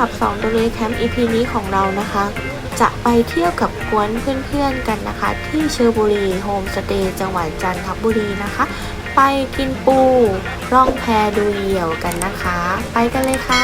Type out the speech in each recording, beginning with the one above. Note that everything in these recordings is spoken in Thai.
วันนี้นะคะขับ2ตัวเลยแคมป์ EP นี้ของเรานะคะ จะไปเที่ยวกับกวนเพื่อนๆกันนะคะ ที่เชอร์บุรีโฮมสเตย์จังหวัดจันทบุรีนะคะ ไปกินปู ร่องแพดูเหยี่ยวกันนะคะ ไปกันเลยค่ะ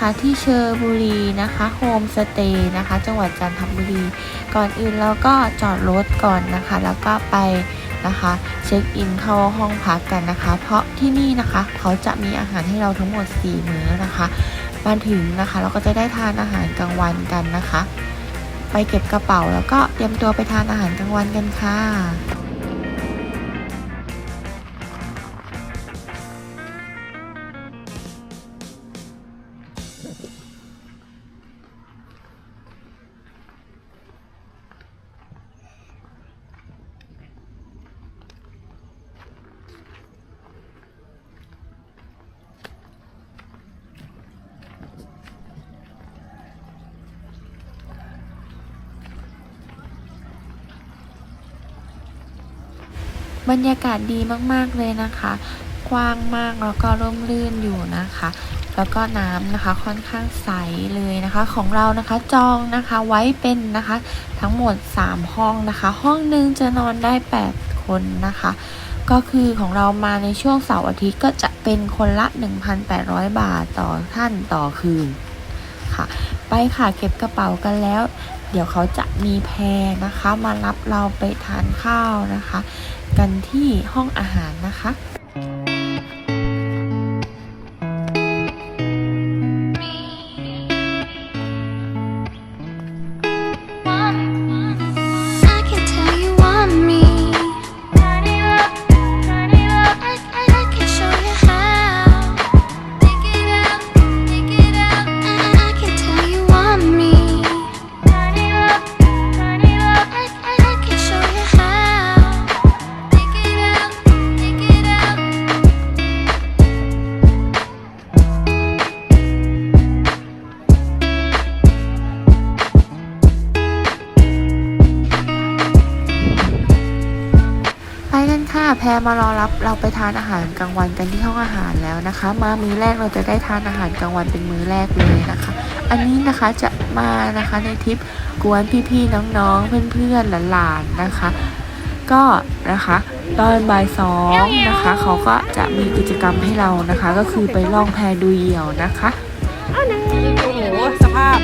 นะคะที่เชอร์บุรีนะคะโฮมสเตย์นะคะ จังหวัดจันทบุรี ก่อนอื่นเราก็จอดรถก่อนนะคะ แล้วก็ไปนะคะเช็คอินเข้าห้องพักกันนะคะ เพราะที่นี่นะคะเขาจะมีอาหารให้เราทั้งหมด 4 มื้อนะคะมาถึงนะคะ เราก็จะได้ทานอาหารกลางวันกันนะคะ ไปเก็บกระเป๋าแล้วก็เตรียมตัวไปทานอาหารกลางวันกันค่ะ บรรยากาศดีมากๆเลยนะคะ กว้างมากแล้วก็ร่มรื่นอยู่นะคะแล้วก็น้ำนะคะค่อนข้างใสเลยนะคะของเรานะคะจองนะคะไว้เป็นนะคะทั้งหมด 3 ห้องนะคะ ห้องหนึ่งจะนอนได้ 8 คนนะคะ ก็คือของเรามาในช่วงเสาร์อาทิตย์ก็จะเป็นคนละ 1,800 บาทต่อท่านต่อคืนค่ะ ไปค่ะเก็บกระเป๋ากันแล้ว เดี๋ยวเขาจะมีแพรนะคะ มารับเราไปทานข้าวนะคะ กันที่ห้องอาหารนะคะ แพรมารอรับเราไปทานอาหารกลางวันกันที่ห้องอาหารแล้วนะคะ มามื้อแรกเราจะได้ทานอาหารกลางวันเป็นมื้อแรกเลยนะคะ อันนี้นะคะจะมานะคะในทริปกวนพี่ๆน้องๆเพื่อนๆหลานๆนะคะ ก็นะคะตอนบ่ายสองนะคะเขาก็จะมีกิจกรรมให้เรานะคะ ก็คือไปล่องแพดูเหยี่ยวนะคะโอ้โหสภาพ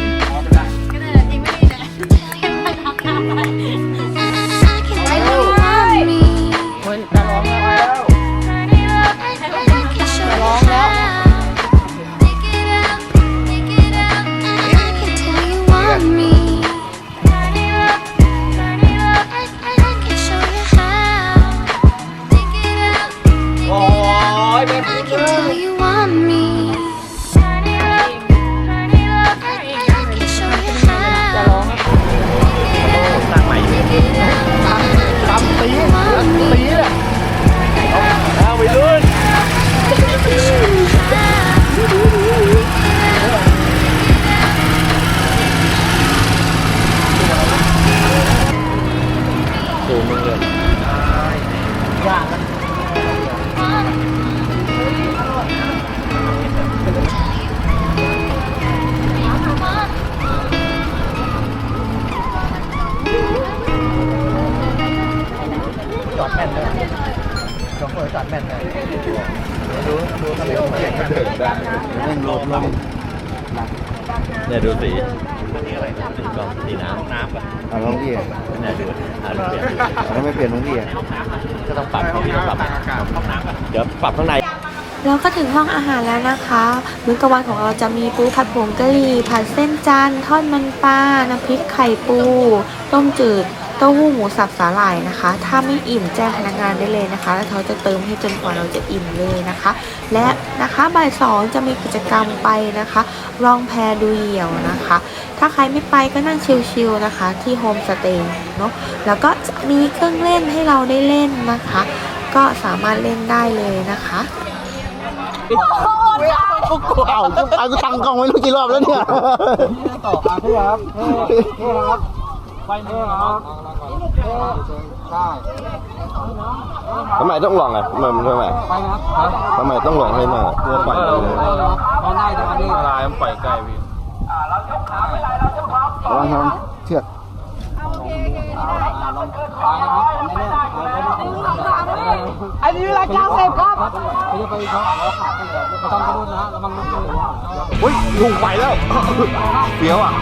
แล้วไม่เปลี่ยนน้องพี่ก็ต้องปรับที่ต้องปรับห้องน้ำป่ะเดี๋ยวปรับข้างในเราก็ถึงห้องอาหารแล้วนะคะมื้อกลางวันของเราจะมีปูผัดผงกะหรี่ผัดเส้นจันทร์ทอดมันปลาน้ำพริกไข่ปู ต้มจืด เต้าหู้หมูสับสาหร่ายนะคะ ถ้าไม่อิ่มแจ้งพนักงานได้เลยนะคะ แล้วเขาจะเติมให้จนกว่าเราจะอิ่มเลยนะคะ และนะคะบ่ายสองจะมีกิจกรรมไปนะคะล่องแพดูเหยี่ยวนะคะ ถ้าใครไม่ไปก็นั่งชิลๆนะคะ ที่โฮมสเตย์เนาะแล้วก็จะมีเครื่องเล่นให้เราได้เล่นนะคะ ก็สามารถเล่นได้เลยนะคะกูกลัวเอาเอากูตั้งกล้องไว้รู้กี่รอบแล้วเนี่ยต่อมาพี่ครับนี่ครับ ไปนี่ครับใช่ทำไมต้องลองอะทำไมทำไมไปครับทำไมต้องลองให้มากลัวปล่อยเลยตอนได้ตอนนี้ลายมันปล่อยใกล้พี่ระวังทำเชือกอันนี้รายการเสพครับไม่ไปครับเราขาดไปก่อนไม่ต้องกระโดดนะระวังรถเลยอุ้ยลุงไปแล้วเฟี้ยวอะ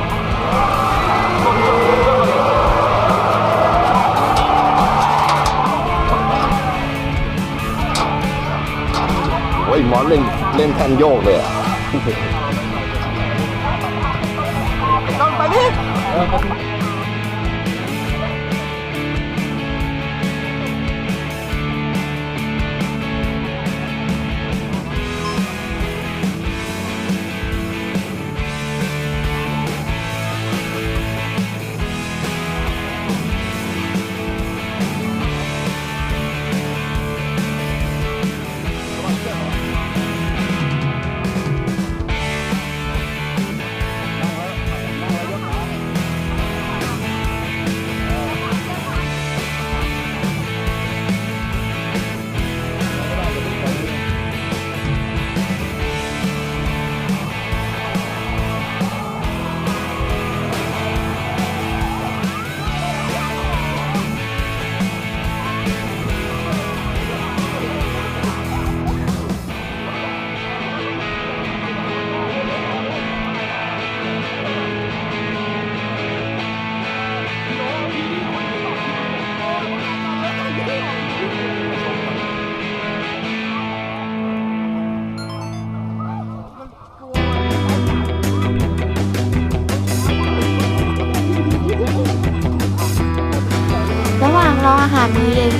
เล่นเล่นแท่นโยกเลยอะระ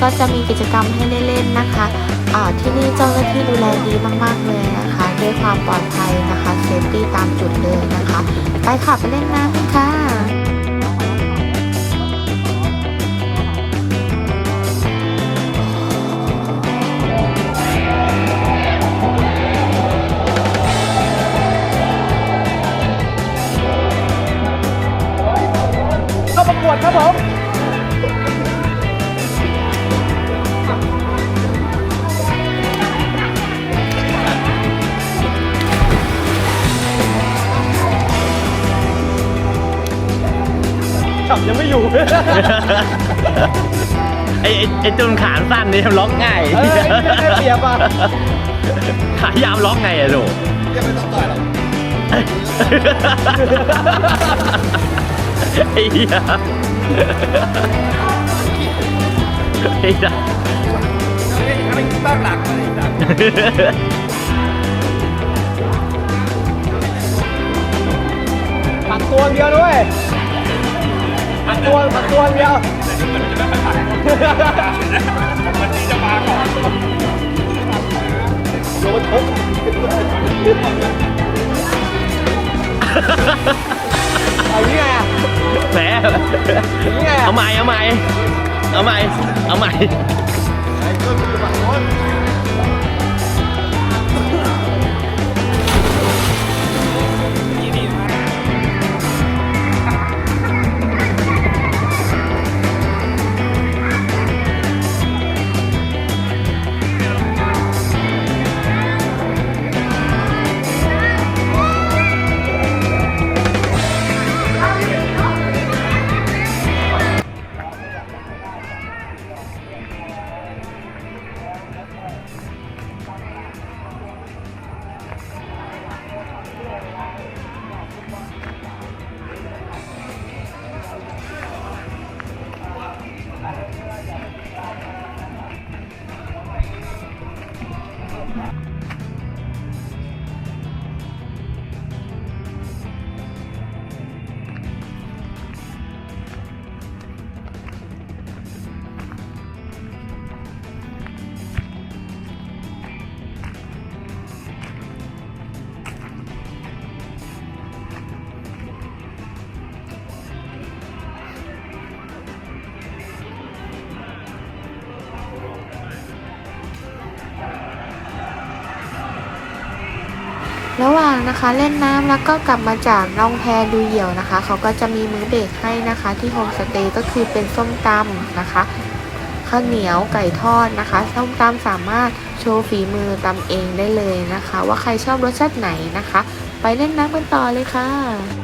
ก็จะมีกิจกรรมให้ได้เล่นนะคะอ่าที่นี่เจ้าหน้าที่ดูแลดีมากๆเลยนะคะด้วยความปลอดภัยนะคะเซฟตี้ตามจุดเลยนะคะ ไปค่ะไปเล่นน้ำกันค่ะ ไม่อยู่ ไอ้ไอ้ไอ้จุนขานสั้นนี่ล็อกง่ายเออได้เปรียบอะ ขายาวล็อกไงอะโดยังไม่ต้องต่อยหรอกไอ้เหี้ยไอ้จ้ะไม่ตั้งหลักเลยผักตัวเดียวด้วย ผักตัวผักตัวเดียวเอาอย่างนี้ไงอะแหมอย่างนี้ไงอะเอาใหม่เอาใหม่เอาใหม่เอาใหม่ ระหว่างนะคะเล่นน้ำแล้วก็กลับมาจากล่องแพดูเหยี่ยวนะคะ เขาก็จะมีมื้อเบรกให้นะคะที่โฮมสเตย์ก็คือเป็นส้มตำนะคะข้าวเหนียวไก่ทอดนะคะ ส้มตำสามารถโชว์ฝีมือตำเองได้เลยนะคะ ว่าใครชอบรสชาติไหนนะคะ ไปเล่นน้ำกันต่อเลยค่ะ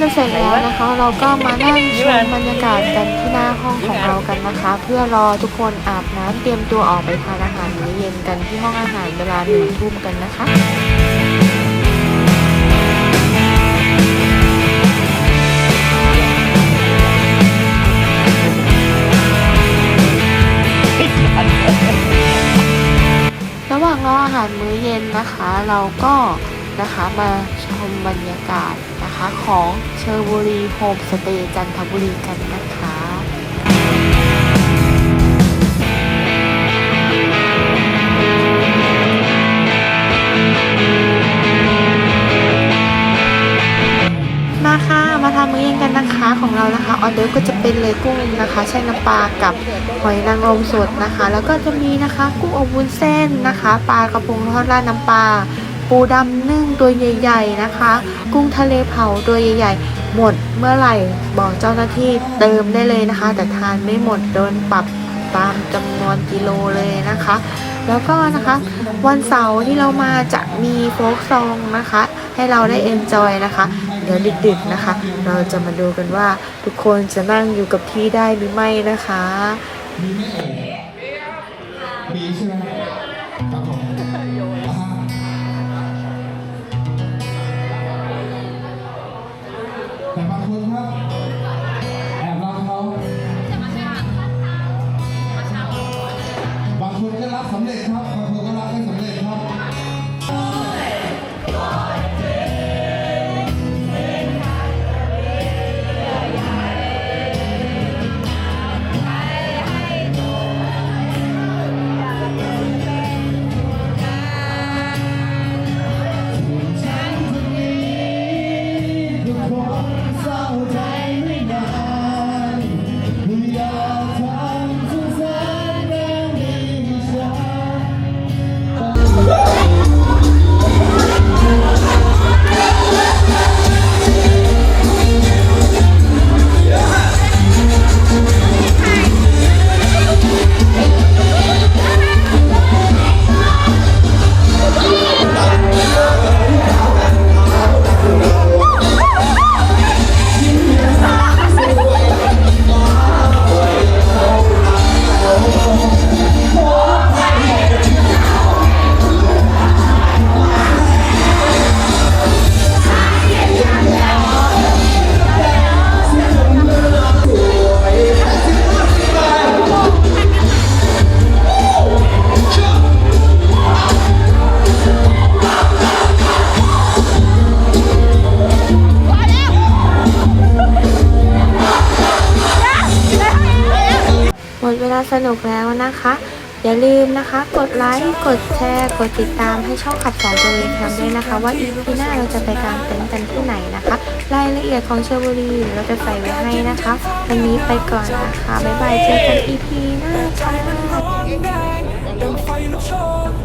กันเสร็จแล้วนะคะ เราก็มานั่งชมบรรยากาศกันที่หน้าห้องของเรากันนะคะ เพื่อรอทุกคนอาบน้ำเตรียมตัวออกไปทานอาหารมื้อเย็นกันที่ห้องอาหารเวลาหนึ่งทุ่มกันนะคะระหว่างรออาหารมื้อเย็นนะคะ เราก็นะคะมาชมบรรยากาศ คะของเชอร์บุรีโฮมสเตย์จันทบุรีกันนะคะมาค่ะ มาทำมื้อเย็นกันนะคะของเรานะคะออเดอร์ก็จะเป็นเลยกุ้งนะคะแช่น้ำปลากับหอยนางรมสดนะคะ แล้วก็จะมีนะคะ กุ้งอบวุ้นเส้นนะคะ ปลากระพงทอดราดน้ำปลา ปูดำนึ่งตัวใหญ่ๆนะคะ กุ้งทะเลเผาตัวใหญ่ๆ หมดเมื่อไหร่บอกเจ้าหน้าที่เติมได้เลยนะคะ แต่ทานไม่หมดโดนปรับตามจำนวนกิโลเลยนะคะ แล้วก็นะคะวันเสาร์ที่เรามาจะมีโฟกซองนะคะ ให้เราได้เอนจอยนะคะ เดี๋ยวดึกๆนะคะ เราจะมาดูกันว่าทุกคนจะนั่งอยู่กับที่ได้หรือไม่นะคะ สนุกแล้วนะคะ อย่าลืมนะคะ กดไลค์กดแชร์กดติดตามให้ช่องขับสองตัวเลแคมด้วยนะคะ ว่าอีพีหน้าเราจะไปกางเต็นท์กันที่ไหนนะคะ รายละเอียดของเชอร์บุรีเราจะใส่ไว้ให้นะคะ วันนี้ไปก่อนนะคะบ๊ายบายเจอกันอีพีหน้าค่ะ